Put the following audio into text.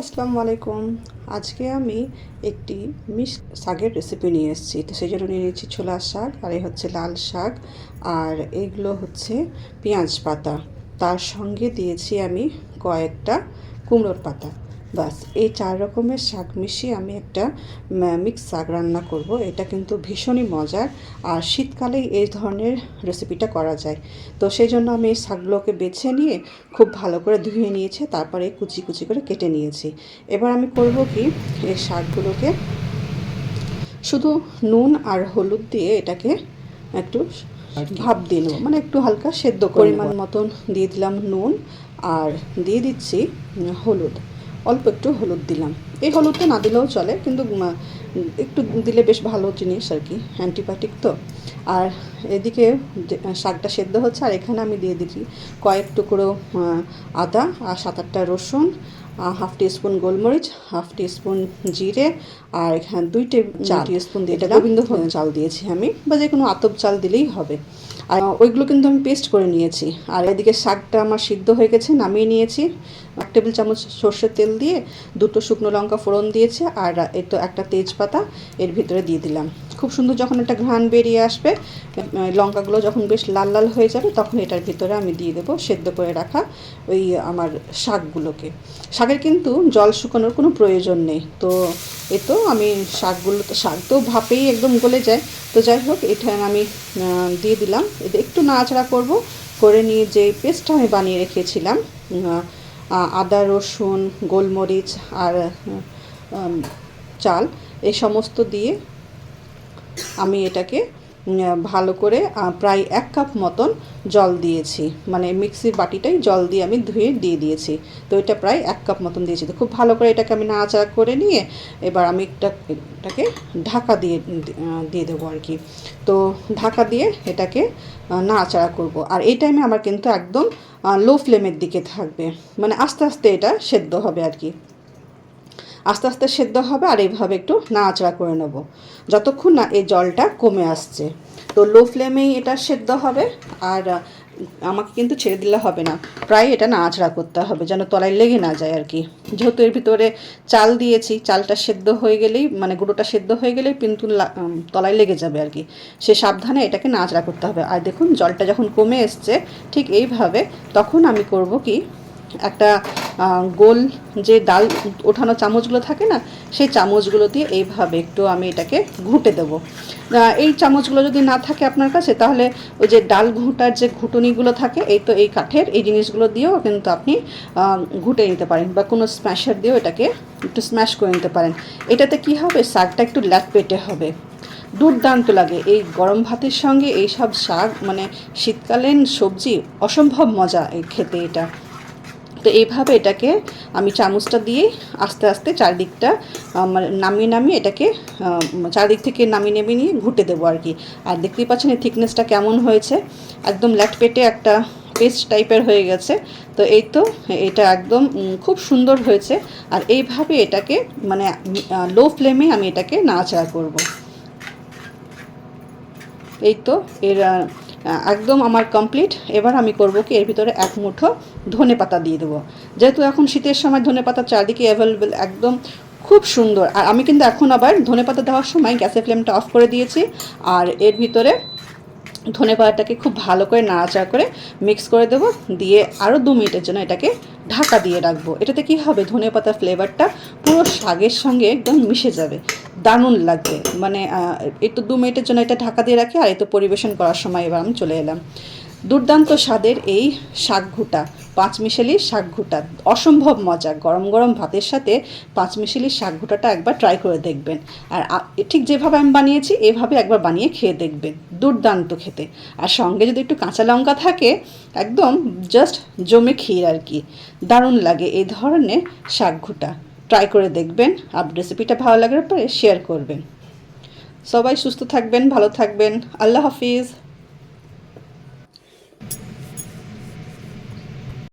আসসালামু আলাইকুম। আজকে আমি একটি মিস শাকের রেসিপি নিয়ে এসেছি। তো সেই জন্য নিয়ে নিয়েছি ছোলা শাক, আর এই হচ্ছে লাল শাক, আর এগুলো হচ্ছে পেঁয়াজ পাতা। তার সঙ্গে দিয়েছি আমি কয়েকটা কুমড়োর পাতা। বাস এই চার রকমের শাক মিশিয়ে আমি একটা মিক্স শাক রান্না করব। এটা কিন্তু ভীষণই মজার। আর শীতকালে এই ধরনের রেসিপিটা করা যায়। তো সেই জন্য আমি এই শাকগুলোকে বেছে নিয়ে খুব ভালো করে ধুয়ে নিয়েছি তারপরে কুচি কুচি করে কেটে নিয়েছি। এবার আমি করব কি এই শাকগুলোকে শুধু নুন আর হলুদ দিয়ে এটাকে একটু ভাপ দিয়ে নেব। মানে একটু হালকা সেদ্ধ পরিমাণ মতন দিয়ে দিলাম নুন আর দিয়ে দিচ্ছি হলুদ। অল্প একটু হলুদ দিলাম। এই হলুদটা না দিলেও চলে, কিন্তু একটু দিলে বেশ ভালো জিনিস আর কি, অ্যান্টিবায়োটিক তো। আর এদিকে শাকটা সেদ্ধ হচ্ছে, আর এখানে আমি দিয়ে দিচ্ছি কয়েক টুকরো আদা আর সাত আটটা রসুন হাফ টি স্পুন গোলমরিচ হাফ টি স্পুন জিরে আর এখানে দুই টি স্পুন দিয়ে এটা গোবিন্দ চাল দিয়েছি আমি বা যে কোনো আতপ চাল দিলেই হবে। আর ওইগুলো কিন্তু আমি পেস্ট করে নিয়েছি। আর এদিকে শাকটা আমার সিদ্ধ হয়ে গেছে নামিয়ে নিয়েছি। এক টেবিল চামচ সর্ষের তেল দিয়ে দুটো শুকনো লঙ্কা ফোড়ন দিয়েছে আর এই তো একটা তেজপাতা এর ভিতরে দিয়ে দিলাম। খুব সুন্দর যখন একটা ঘ্রাণ বেরিয়ে আসবে লঙ্কাগুলো যখন বেশ লাল লাল হয়ে যাবে, তখন এটার ভিতরে আমি দিয়ে দেবো সেদ্ধ করে রাখা ওই আমার শাকগুলোকে। শাকের কিন্তু জল শুকানোর কোনো প্রয়োজন নেই। তো এ তো আমি শাকগুলো তো শাক তো ভাপেই একদম গলে যায়। তো যাই হোক, এটা আমি দিয়ে দিলাম। এটা একটু নাড়াচাড়া করব, করে নিয়ে যে পেস্টটা আমি বানিয়ে রেখেছিলাম আদা, রসুন, গোলমরিচ আর চাল, এই সমস্ত দিয়ে আমি এটাকে ভালো করে প্রায় এক কাপ মতন জল দিয়েছি। মানে মিক্সির বাটিটাই জল দিয়ে আমি ধুয়ে দিয়ে দিয়েছি। তো এটা প্রায় এক কাপ মতন দিয়েছি। তো খুব ভালো করে এটাকে আমি নাড়াচাড়া করে নিয়ে এবার আমি একটা, এটাকে ঢাকা দিয়ে দিয়ে দেবো আর কি। তো ঢাকা দিয়ে এটাকে নাড়াচাড়া করব। আর এই টাইমে আমার কিন্তু একদম লো ফ্লেমের দিকে থাকবে। মানে আস্তে আস্তে এটা সেদ্ধ হবে আর কি। আস্তে আস্তে সেদ্ধ হবে আর এইভাবে একটু নাড়াচাড়া করে নেব। যতক্ষণ না এই জলটা কমে আসছে। তো লো ফ্লেমেই এটা সেদ্ধ হবে আর আমাকে কিন্তু ছেড়ে দিলে হবে না। প্রায় এটা নাড়াচাড়া করতে হবে যেন তলায় লেগে না যায় আর কি। যেহেতু এর ভিতরে চাল দিয়েছি, চালটা সেদ্ধ হয়ে গেলেই মানে গুঁড়োটা সেদ্ধ হয়ে গেলেই কিন্তু তলায় লেগে যাবে আর কি। সে সাবধানে এটাকে নাড়াচাড়া করতে হবে। আর দেখুন, জলটা যখন কমে এসছে, ঠিক এইভাবে তখন আমি করব কি, একটা গোল যে ডাল ওঠানো চামচগুলো থাকে না, সেই চামচগুলো দিয়ে এইভাবে একটু আমি এটাকে ঘুঁটে দেব। এই চামচগুলো যদি না থাকে আপনার কাছে, তাহলে ওই যে ডাল ঘুঁটার যে ঘুটুনিগুলো থাকে, এই তো এই কাঠের, এই জিনিসগুলো দিয়েও কিন্তু আপনি ঘুটে নিতে পারেন বা কোনো স্ম্যাশার দিয়েও এটাকে একটু স্ম্যাশ করে নিতে পারেন। এটাতে কি হবে? শাকটা একটু ল্যাট পেটে হবে। দুর্দান্ত লাগে। এই গরম ভাতের সঙ্গে এই সব শাক মানে শীতকালীন সবজি, অসম্ভব মজা এই খেতে এটা। তো এইভাবে এটাকে আমি চামচটা দিয়ে আস্তে আস্তে চারদিকটা মানে নামিয়ে নামিয়ে এটাকে চারদিক থেকে নামিয়ে নামিয়ে নিয়ে ঘুটে দেবো আর কি। আর দেখতেই পাচ্ছেন এই থিকনেসটা কেমন হয়েছে। একদম ল্যাট পেটে একটা পেস্ট টাইপের হয়ে গেছে। তো এই তো এটা একদম খুব সুন্দর হয়েছে। আর এইভাবে এটাকে মানে লো ফ্লেমে আমি এটাকে নাড়াচাড়া করব। এই তো এর একদম আমার কমপ্লিট এবার আমি করব কি, এর ভিতরে এক মুঠো ধনে পাতা দিয়ে দেবো। যেহেতু এখন শীতের সময় ধনে পাতা চারদিকে অ্যাভেলেবেল একদম খুব সুন্দর। আর আমি কিন্তু এখন আবার ধনে পাতা দেওয়ার সময় গ্যাসের ফ্লেমটা অফ করে দিয়েছি। আর এর ভিতরে ধনে পাতাটাকে খুব ভালো করে নাড়াচাড়া করে মিক্স করে দেবো। দিয়ে আরও দু মিনিটের জন্য এটাকে ঢাকা দিয়ে রাখব। এটাতে কি হবে? ধনে পাতার ফ্লেভারটা পুরো শাগের সঙ্গে একদম মিশে যাবে। দারুণ লাগবে। মানে একটু দু মিনিটের জন্য এটা ঢাকা দিয়ে রাখি আর এই তো পরিবেশন করার সময় এবার আমি চলে এলাম। দুর্দান্ত স্বাদের এই শাক ঘুটা। পাঁচমিশালি শাক ঘুটা। অসম্ভব মজা, গরম গরম ভাতের সাথে পাঁচমিশালি শাক ঘুটাটা একবার ট্রাই করে দেখবেন। আর ঠিক যেভাবে আমি বানিয়েছি, এভাবে একবার বানিয়ে খেয়ে দেখবেন, দুর্দান্ত খেতে। আর সঙ্গে যদি একটু কাঁচা লঙ্কা থাকে, একদম জাস্ট জমে ক্ষীর আর কি। দারুণ লাগে এই ধরনের শাক ঘুটা। ট্রাই করে দেখবেন, আর রেসিপিটা ভালো লাগার পরে শেয়ার করবেন। সবাই সুস্থ থাকবেন, ভালো থাকবেন। আল্লাহ হাফিজ।